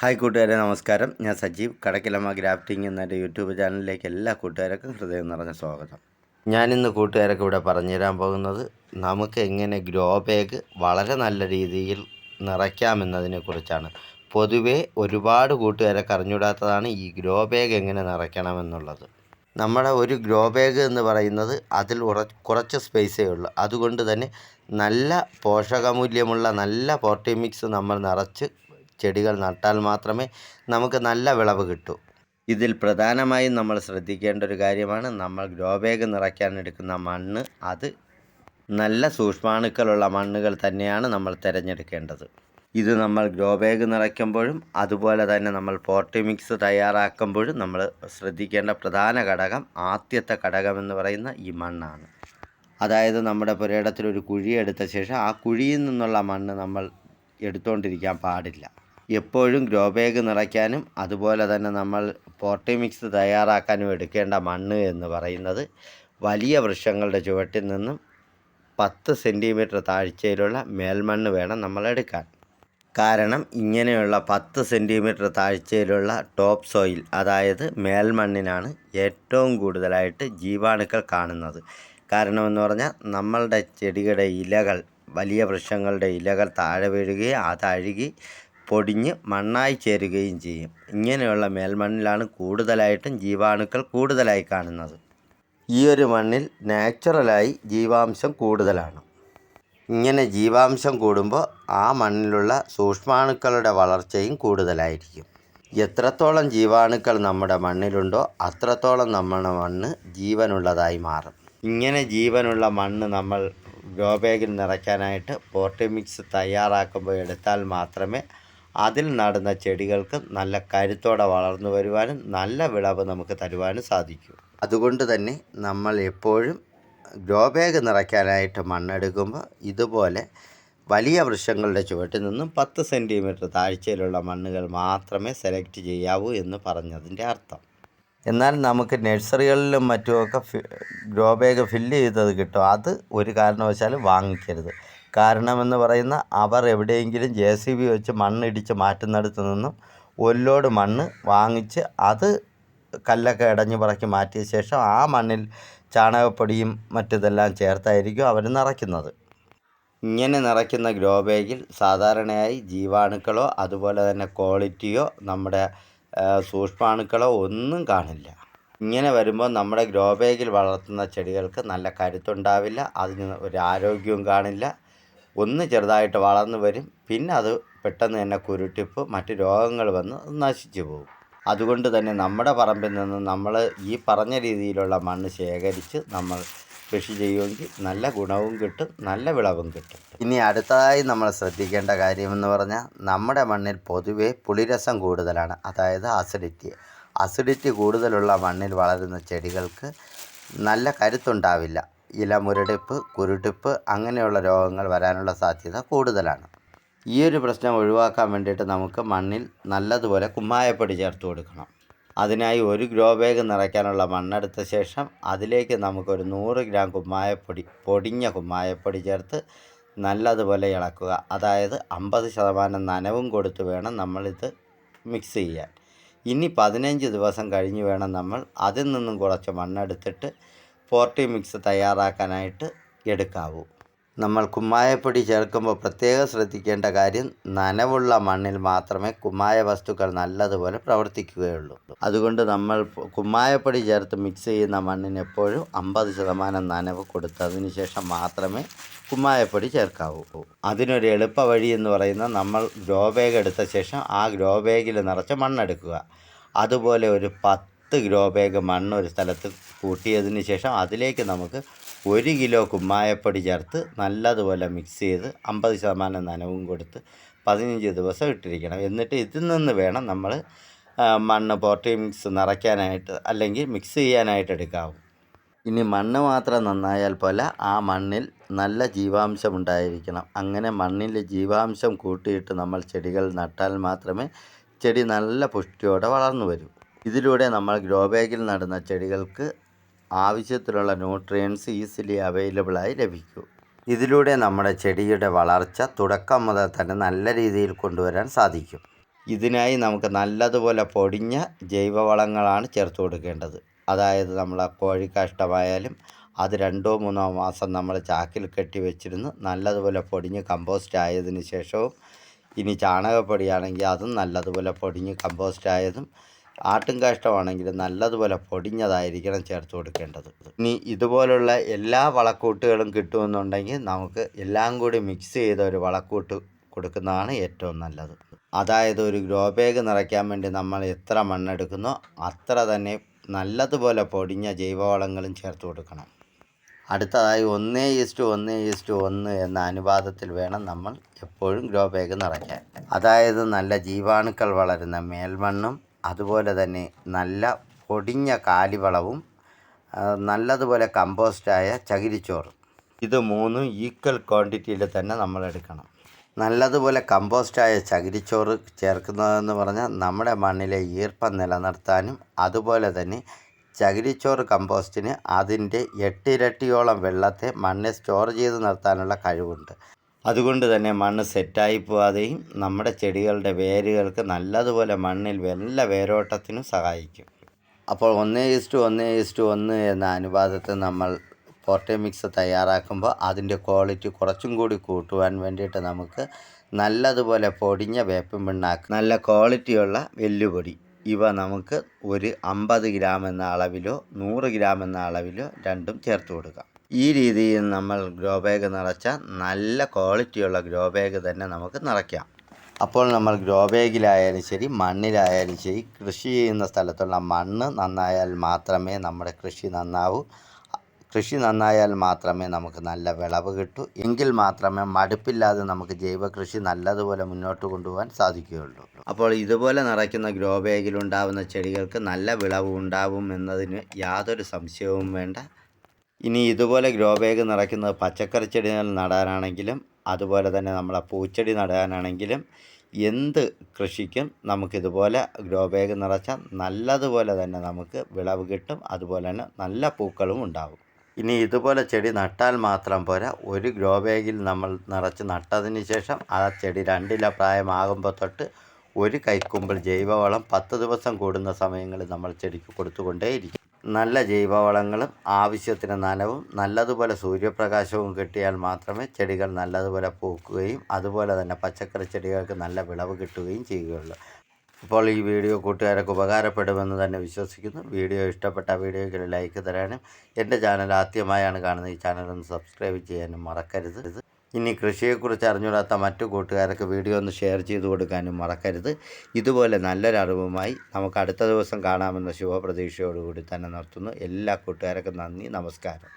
Hi കൂട്ടുകാരെ നമസ്കാരം. ഞാൻ സജീവ്. കടക്കിലമ്മ ഗ്രാഫ്റ്റിംഗ് എന്ന എന്റെ യൂട്യൂബ് ചാനലിലേക്ക് എല്ലാ കൂട്ടുകാർക്കും ഹൃദയം നിറഞ്ഞ സ്വാഗതം. ഞാനിന്ന് കൂട്ടുകാരൊക്കെ ഇവിടെ പറഞ്ഞു തരാൻ പോകുന്നത് നമുക്ക് എങ്ങനെ ഗ്രോ ബാഗ് വളരെ നല്ല രീതിയിൽ നിറയ്ക്കാമെന്നതിനെ കുറിച്ചാണ്. പൊതുവേ ഒരുപാട് കൂട്ടുകാരൊക്കെ അറിഞ്ഞൂടാത്തതാണ് ഈ ഗ്രോ ബാഗ് എങ്ങനെ നിറയ്ക്കണമെന്നുള്ളത്. നമ്മുടെ ഒരു ഗ്രോ ബാഗ് എന്ന് പറയുന്നത് അതിൽ ഉറ കുറച്ച് സ്പേസേ ഉള്ളൂ. അതുകൊണ്ട് തന്നെ നല്ല പോഷകമൂല്യമുള്ള നല്ല പോർട്ടിമിക്സ് നമ്മൾ നിറച്ച് ചെടികൾ നട്ടാൽ മാത്രമേ നമുക്ക് നല്ല വിളവ് കിട്ടൂ. ഇതിൽ പ്രധാനമായും നമ്മൾ ശ്രദ്ധിക്കേണ്ട ഒരു കാര്യമാണ് നമ്മൾ ഗ്രോ ബാഗ് നിറയ്ക്കാൻ എടുക്കുന്ന മണ്ണ്. അത് നല്ല സൂക്ഷ്മാണുക്കളുള്ള മണ്ണുകൾ തന്നെയാണ് നമ്മൾ തിരഞ്ഞെടുക്കേണ്ടത്. ഇത് നമ്മൾ ഗ്രോ ബാഗ് നിറയ്ക്കുമ്പോഴും അതുപോലെ തന്നെ നമ്മൾ പോട്ടി മിക്സ് തയ്യാറാക്കുമ്പോഴും നമ്മൾ ശ്രദ്ധിക്കേണ്ട പ്രധാന ഘടകം ആദ്യത്തെ ഘടകം എന്ന് പറയുന്ന ഈ മണ്ണാണ്. അതായത് നമ്മുടെ പുരയിടത്തിൽ ഒരു കുഴി എടുത്ത ശേഷം ആ കുഴിയിൽ നിന്നുള്ള മണ്ണ് നമ്മൾ എടുത്തുകൊണ്ടിരിക്കാൻ പാടില്ല. എപ്പോഴും ഗ്രോ ബാഗ് നിറയ്ക്കാനും അതുപോലെ തന്നെ നമ്മൾ പോട്ടി മിക്സ് തയ്യാറാക്കാനും എടുക്കേണ്ട മണ്ണ് എന്ന് പറയുന്നത് വലിയ വൃക്ഷങ്ങളുടെ ചുവട്ടിൽ നിന്നും പത്ത് സെന്റിമീറ്റർ താഴ്ചയിലുള്ള മേൽമണ്ണ് വേണം നമ്മൾ എടുക്കാൻ. കാരണം ഇങ്ങനെയുള്ള പത്ത് സെന്റിമീറ്റർ താഴ്ചയിലുള്ള ടോപ്പ് സോയിൽ അതായത് മേൽമണ്ണിനാണ് ഏറ്റവും കൂടുതലായിട്ട് ജീവാണുക്കൾ കാണുന്നത്. കാരണമെന്ന് പറഞ്ഞാൽ നമ്മളുടെ ചെടികളുടെ ഇലകൾ വലിയ വൃക്ഷങ്ങളുടെ ഇലകൾ താഴെ വീഴുകയും അത് അഴുകി പൊടിഞ്ഞ് മണ്ണായി ചേരുകയും ചെയ്യും. ഇങ്ങനെയുള്ള മേൽമണ്ണിലാണ് കൂടുതലായിട്ടും ജീവാണുക്കൾ കൂടുതലായി കാണുന്നത്. ഈ ഒരു മണ്ണിൽ നാച്ചുറലായി ജീവാംശം കൂടുതലാണ്. ഇങ്ങനെ ജീവാംശം കൂടുമ്പോൾ ആ മണ്ണിലുള്ള സൂക്ഷ്മാണുക്കളുടെ വളർച്ചയും കൂടുതലായിരിക്കും. എത്രത്തോളം ജീവാണുക്കൾ നമ്മുടെ മണ്ണിലുണ്ടോ അത്രത്തോളം നമ്മുടെ മണ്ണ് ജീവനുള്ളതായി മാറും. ഇങ്ങനെ ജീവനുള്ള മണ്ണ് നമ്മൾ ഗ്രോ ബാഗിൽ നിറയ്ക്കാനായിട്ട് പോർട്ടിമിക്സ് തയ്യാറാക്കുമ്പോൾ എടുത്താൽ മാത്രമേ അതിൽ നടുന്ന ചെടികൾക്ക് നല്ല കരുത്തോടെ വളർന്നു വരുവാനും നല്ല വിളവ് നമുക്ക് തരുവാനും സാധിക്കും. അതുകൊണ്ട് തന്നെ നമ്മൾ എപ്പോഴും ഗ്രോ ബാഗ് നിറയ്ക്കാനായിട്ട് മണ്ണെടുക്കുമ്പോൾ ഇതുപോലെ വലിയ വൃക്ഷങ്ങളുടെ ചുവട്ടിൽ നിന്നും പത്ത് സെന്റിമീറ്റർ താഴ്ചയിലുള്ള മണ്ണുകൾ മാത്രമേ സെലക്ട് ചെയ്യാവൂ എന്ന് പറഞ്ഞതിന്റെ അർത്ഥം. എന്നാൽ നമുക്ക് നഴ്സറികളിലും മറ്റുമൊക്കെ ഗ്രോ ബാഗ് ഫില്ല് ചെയ്തത് കിട്ടും. അത് ഒരു കാരണവശാലും വാങ്ങിക്കരുത്. കാരണമെന്ന് പറയുന്ന അവർ എവിടെയെങ്കിലും ജെ സി ബി വെച്ച് മണ്ണിടിച്ച് മാറ്റുന്നിടത്ത് നിന്നും ഒരു ലോഡ് മണ്ണ് വാങ്ങിച്ച് അത് കല്ലൊക്കെ ഇടഞ്ഞ് പറക്കി മാറ്റിയ ശേഷം ആ മണ്ണിൽ ചാണകപ്പൊടിയും മറ്റിതെല്ലാം ചേർത്തായിരിക്കും അവർ നിറയ്ക്കുന്നത്. ഇങ്ങനെ നിറയ്ക്കുന്ന ഗ്രോ ബാഗിൽ സാധാരണയായി ജീവാണുക്കളോ അതുപോലെ തന്നെ ക്വാളിറ്റിയോ നമ്മുടെ സൂക്ഷ്മാണുക്കളോ ഒന്നും കാണില്ല. ഇങ്ങനെ വരുമ്പോൾ നമ്മുടെ ഗ്രോ ബാഗിൽ വളർത്തുന്ന ചെടികൾക്ക് നല്ല കരുത്തുണ്ടാവില്ല അതിന് ഒരു ആരോഗ്യവും കാണില്ല. ഒന്ന് ചെറുതായിട്ട് വളർന്നു വരും. പിന്നെ അത് പെട്ടെന്ന് തന്നെ കുരുട്ടിപ്പ് മറ്റ് രോഗങ്ങൾ വന്ന് നശിച്ചു പോകും. അതുകൊണ്ട് തന്നെ നമ്മുടെ പറമ്പിൽ നിന്ന് നമ്മൾ ഈ പറഞ്ഞ രീതിയിലുള്ള മണ്ണ് ശേഖരിച്ച് നമ്മൾ കൃഷി ചെയ്യുമെങ്കിൽ നല്ല ഗുണവും കിട്ടും നല്ല വിളവും കിട്ടും. ഇനി അടുത്തതായി നമ്മൾ ശ്രദ്ധിക്കേണ്ട കാര്യമെന്ന് പറഞ്ഞാൽ നമ്മുടെ മണ്ണിൽ പൊതുവേ പുളിരസം കൂടുതലാണ് അതായത് അസിഡിറ്റി അസിഡിറ്റി കൂടുതലുള്ള മണ്ണിൽ വളരുന്ന ചെടികൾക്ക് നല്ല കരുത്തുണ്ടാവില്ല. ഇല മുരടിപ്പ് കുരുടിപ്പ് അങ്ങനെയുള്ള രോഗങ്ങൾ വരാനുള്ള സാധ്യത കൂടുതലാണ്. ഈ ഒരു പ്രശ്നം ഒഴിവാക്കാൻ വേണ്ടിയിട്ട് നമുക്ക് മണ്ണിൽ നല്ലതുപോലെ കുമ്മായപ്പൊടി ചേർത്ത് കൊടുക്കണം. അതിനായി ഒരു ഗ്രോ ബാഗ് നിറയ്ക്കാനുള്ള മണ്ണെടുത്ത ശേഷം അതിലേക്ക് നമുക്കൊരു നൂറ് ഗ്രാം കുമ്മായപ്പൊടി പൊടിഞ്ഞ കുമ്മായപ്പൊടി ചേർത്ത് നല്ലതുപോലെ ഇളക്കുക. അതായത് അമ്പത് ശതമാനം നനവും കൊടുത്ത് വേണം നമ്മളിത് മിക്സ് ചെയ്യാൻ. ഇനി പതിനഞ്ച് ദിവസം കഴിഞ്ഞ് വേണം നമ്മൾ അതിൽ നിന്നും കുറച്ച് മണ്ണെടുത്തിട്ട് പോർട്ടി മിക്സ് തയ്യാറാക്കാനായിട്ട് എടുക്കാവൂ. നമ്മൾ കുമ്മായപ്പൊടി ചേർക്കുമ്പോൾ പ്രത്യേകം ശ്രദ്ധിക്കേണ്ട കാര്യം നനവുള്ള മണ്ണിൽ മാത്രമേ കുമ്മായ വസ്തുക്കൾ നല്ലതുപോലെ പ്രവർത്തിക്കുകയുള്ളൂ. അതുകൊണ്ട് നമ്മൾ കുമ്മായപ്പൊടി ചേർത്ത് മിക്സ് ചെയ്യുന്ന മണ്ണിന് എപ്പോഴും അമ്പത് ശതമാനം നനവ് കൊടുത്തതിന് ശേഷം മാത്രമേ കുമ്മായപ്പൊടി ചേർക്കാവൂ. അതിനൊരു എളുപ്പ വഴി എന്ന് പറയുന്നത് നമ്മൾ ഗ്രോ ബാഗ് എടുത്ത ശേഷം ആ ഗ്രോ ബാഗിൽ നിറച്ച് മണ്ണെടുക്കുക. അതുപോലെ ഒരു പത്ത് ഗ്രോ ബാഗ് മണ്ണ് ഒരു സ്ഥലത്ത് കൂട്ടിയതിന് ശേഷം അതിലേക്ക് നമുക്ക് ഒരു കിലോ കുമ്മായപ്പൊടി ചേർത്ത് നല്ലതുപോലെ മിക്സ് ചെയ്ത് അമ്പത് ശതമാനം നനവും കൊടുത്ത് പതിനഞ്ച് ദിവസം ഇട്ടിരിക്കണം. എന്നിട്ട് ഇതിൽ നിന്ന് വേണം നമ്മൾ മണ്ണ് പോട്ടി മിക്സ് നിറയ്ക്കാനായിട്ട് അല്ലെങ്കിൽ മിക്സ് ചെയ്യാനായിട്ട് എടുക്കാവും ഇനി മണ്ണ് മാത്രം നന്നായാൽ പോലെ ആ മണ്ണിൽ നല്ല ജീവാംശം ഉണ്ടായിരിക്കണം. അങ്ങനെ മണ്ണിൽ ജീവാംശം കൂട്ടിയിട്ട് നമ്മൾ ചെടികൾ നട്ടാൽ മാത്രമേ ചെടി നല്ല പുഷ്ടിയോടെ വളർന്നു വരൂ. ഇതിലൂടെ നമ്മൾ ഗ്രോ ബാഗിൽ നടുന്ന ചെടികൾക്ക് ആവശ്യത്തിലുള്ള ന്യൂട്രിയൻസ് ഈസിലി അവൈലബിളായി ലഭിക്കും. ഇതിലൂടെ നമ്മുടെ ചെടിയുടെ വളർച്ച തുടക്കം മുതൽ തന്നെ നല്ല രീതിയിൽ കൊണ്ടുവരാൻ സാധിക്കും. ഇതിനായി നമുക്ക് നല്ലതുപോലെ പൊടിഞ്ഞ ജൈവവളങ്ങളാണ് ചേർത്ത് കൊടുക്കേണ്ടത്. അതായത് നമ്മൾ കോഴിക്കാഷ്ടമായാലും അത് രണ്ടോ മൂന്നോ മാസം നമ്മൾ ചാക്കിൽ കെട്ടി വെച്ചിരുന്ന് നല്ലതുപോലെ പൊടിഞ്ഞ് കമ്പോസ്റ്റ് ആയതിനു ശേഷവും ഇനി ചാണകപ്പൊടിയാണെങ്കിൽ അതും നല്ലതുപോലെ പൊടിഞ്ഞ് കമ്പോസ്റ്റ് ആയതും ആട്ടും കാഷ്ടമാണെങ്കിൽ നല്ലതുപോലെ പൊടിഞ്ഞതായിരിക്കണം ചേർത്ത് കൊടുക്കേണ്ടത്. ഇനി ഇതുപോലുള്ള എല്ലാ വളക്കൂട്ടുകളും കിട്ടുമെന്നുണ്ടെങ്കിൽ നമുക്ക് എല്ലാം കൂടി മിക്സ് ചെയ്ത ഒരു വളക്കൂട്ട് കൊടുക്കുന്നതാണ് ഏറ്റവും നല്ലത്. അതായത് ഒരു ഗ്രോ ബാഗ് നിറയ്ക്കാൻ വേണ്ടി നമ്മൾ എത്ര മണ്ണെടുക്കുന്നോ അത്ര തന്നെ നല്ലതുപോലെ പൊടിഞ്ഞ ജൈവവളങ്ങളും ചേർത്ത് കൊടുക്കണം. അടുത്തതായി ഒന്നേ ഈസ്റ്റു ഒന്നേ ഈസ്റ്റു ഒന്ന് എന്ന അനുപാതത്തിൽ വേണം നമ്മൾ എപ്പോഴും ഗ്രോ ബാഗ് നിറയ്ക്കാൻ. അതായത് നല്ല ജീവാണുക്കൾ വളരുന്ന മേൽമണ്ണും അതുപോലെ തന്നെ നല്ല പൊടിഞ്ഞ കാലിവളവും നല്ലതുപോലെ കമ്പോസ്റ്റായ ചകിരിച്ചോറും. ഇത് മൂന്നും ഈക്വൽ ക്വാണ്ടിറ്റിയിൽ തന്നെ നമ്മൾ എടുക്കണം. നല്ലതുപോലെ കമ്പോസ്റ്റായ ചകിരിച്ചോറ് ചേർക്കുന്നതെന്ന് പറഞ്ഞാൽ നമ്മുടെ മണ്ണിലെ ഈർപ്പം നിലനിർത്താനും അതുപോലെ തന്നെ ചകിരിച്ചോറ് കമ്പോസ്റ്റിന് അതിന്റെ എട്ടിരട്ടിയോളം വെള്ളത്തെ മണ്ണിൽ സ്റ്റോർ ചെയ്ത് നിർത്താനുള്ള കഴിവുണ്ട്. അതുകൊണ്ട് തന്നെ മണ്ണ് സെറ്റായി പോവാതെയും നമ്മുടെ ചെടികളുടെ വേരുകൾക്ക് നല്ലതുപോലെ മണ്ണിൽ നല്ല വേരോട്ടത്തിനും സഹായിക്കും. അപ്പോൾ ഒന്നേ ഇസ്റ്റു ഒന്നേ ഇസ്റ്റു ഒന്ന് എന്ന അനുപാതത്തിൽ നമ്മൾ പോർട്ടേ മിക്സ് തയ്യാറാക്കുമ്പോൾ അതിന്റെ ക്വാളിറ്റി കുറച്ചും കൂടി കൂട്ടുവാൻ വേണ്ടിയിട്ട് നമുക്ക് നല്ലതുപോലെ പൊടിഞ്ഞ വേപ്പൻ പിണ്ണാക്ക് നല്ല ക്വാളിറ്റിയുള്ള വെല്ലുപൊടി ഇവ നമുക്ക് ഒരു അമ്പത് ഗ്രാം എന്ന അളവിലോ നൂറ് ഗ്രാം എന്ന അളവിലോ രണ്ടും ചേർത്ത് കൊടുക്കാം. ഈ രീതിയിൽ നമ്മൾ ഗ്രോ ബാഗ് നിറച്ചാൽ നല്ല ക്വാളിറ്റിയുള്ള ഗ്രോ ബാഗ് തന്നെ നമുക്ക് നിറയ്ക്കാം. അപ്പോൾ നമ്മൾ ഗ്രോ ബാഗിലായാലും ശരി മണ്ണിലായാലും ശരി കൃഷി ചെയ്യുന്ന സ്ഥലത്തുള്ള മണ്ണ് നന്നായാൽ മാത്രമേ നമ്മുടെ കൃഷി നന്നാവൂ. കൃഷി നന്നായാൽ മാത്രമേ നമുക്ക് നല്ല വിളവ് കിട്ടൂ. എങ്കിൽ മാത്രമേ മടുപ്പില്ലാതെ നമുക്ക് ജൈവ കൃഷി നല്ലതുപോലെ മുന്നോട്ട് കൊണ്ടുപോകാൻ സാധിക്കുകയുള്ളൂ. അപ്പോൾ ഇതുപോലെ നിറയ്ക്കുന്ന ഗ്രോ ബാഗിലുണ്ടാവുന്ന ചെടികൾക്ക് നല്ല വിളവ് ഉണ്ടാവും എന്നതിന് യാതൊരു സംശയവും വേണ്ട. ഇനി ഇതുപോലെ ഗ്രോ ബാഗ് നിറയ്ക്കുന്നത് പച്ചക്കറി ചെടികൾ നടാനാണെങ്കിലും അതുപോലെ തന്നെ നമ്മളെ പൂച്ചെടി നടാനാണെങ്കിലും എന്ത് കൃഷിക്കും നമുക്കിതുപോലെ ഗ്രോ ബാഗ് നിറച്ചാൽ നല്ലതുപോലെ തന്നെ നമുക്ക് വിളവ് കിട്ടും അതുപോലെ തന്നെ നല്ല പൂക്കളും ഉണ്ടാവും. ഇനി ഇതുപോലെ ചെടി നട്ടാൽ മാത്രം പോരാ ഒരു ഗ്രോ ബാഗിൽ നമ്മൾ നിറച്ച് നട്ടതിന് ശേഷം ആ ചെടി രണ്ടില പ്രായമാകുമ്പോൾ തൊട്ട് ഒരു കൈക്കുമ്പിൾ ജൈവവളം പത്ത് ദിവസം കൂടുന്ന സമയങ്ങളിൽ നമ്മൾ ചെടിക്ക് കൊടുത്തുകൊണ്ടേയിരിക്കും. നല്ല ജൈവവളങ്ങളും ആവശ്യത്തിന് നനവും നല്ലതുപോലെ സൂര്യപ്രകാശവും കിട്ടിയാൽ മാത്രമേ ചെടികൾ നല്ലതുപോലെ പൂക്കുകയും അതുപോലെ തന്നെ പച്ചക്കറി ചെടികൾക്ക് നല്ല വിളവ് കിട്ടുകയും ചെയ്യുകയുള്ളൂ. അപ്പോൾ ഈ വീഡിയോ കൂട്ടുകാരൊക്കെ ഉപകാരപ്പെടുമെന്ന് തന്നെ വിശ്വസിക്കുന്നു. വീഡിയോ ഇഷ്ടപ്പെട്ട വീഡിയോയ്ക്ക് ലൈക്ക് തരാനും എന്റെ ചാനൽ ആദ്യമായാണ് കാണുന്നത് ഈ ചാനൽ ഒന്ന് സബ്സ്ക്രൈബ് ചെയ്യാനും മറക്കരുത്. ഇനി കൃഷിയെക്കുറിച്ച് അറിഞ്ഞുകൂടാത്ത മറ്റു കൂട്ടുകാർക്ക് വീഡിയോ ഒന്ന് ഷെയർ ചെയ്ത് കൊടുക്കാനും മറക്കരുത്. ഇതുപോലെ നല്ലൊരറിവുമായി നമുക്ക് അടുത്ത ദിവസം കാണാമെന്ന ശുഭപ്രതീക്ഷയോടുകൂടി തന്നെ നിർത്തുന്നു. എല്ലാ കൂട്ടുകാർക്കും നന്ദി നമസ്കാരം.